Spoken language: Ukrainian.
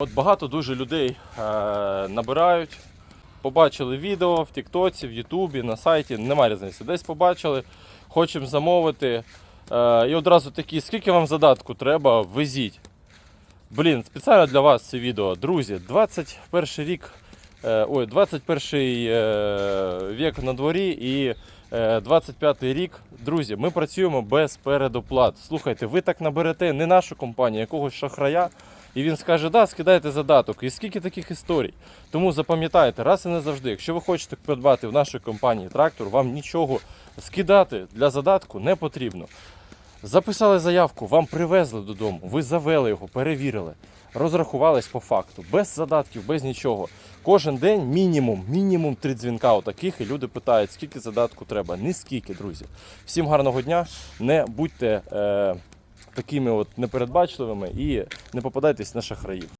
От багато дуже людей е, набирають, побачили відео в Тіктоці, в Ютубі, на сайті, немає різниці. Десь побачили, хочемо замовити. Е, і одразу такі, скільки вам задатку треба, везіть. Блін, спеціально для вас це відео. Друзі, 21 рік, е, ой, 21 е, вік на дворі і е, 25 рік. Друзі, ми працюємо без передоплат. Слухайте, ви так наберете не нашу компанію, якогось шахрая. І він скаже, да, скидайте задаток. І скільки таких історій. Тому запам'ятайте, раз і не завжди, якщо ви хочете придбати в нашій компанії трактор, вам нічого скидати для задатку не потрібно. Записали заявку, вам привезли додому, ви завели його, перевірили, розрахувались по факту, без задатків, без нічого. Кожен день мінімум, мінімум три дзвінка отаких, і люди питають, скільки задатку треба. Ні скільки, друзі. Всім гарного дня, не будьте е, такими от непередбачливими і не попадайтесь на шахраїв.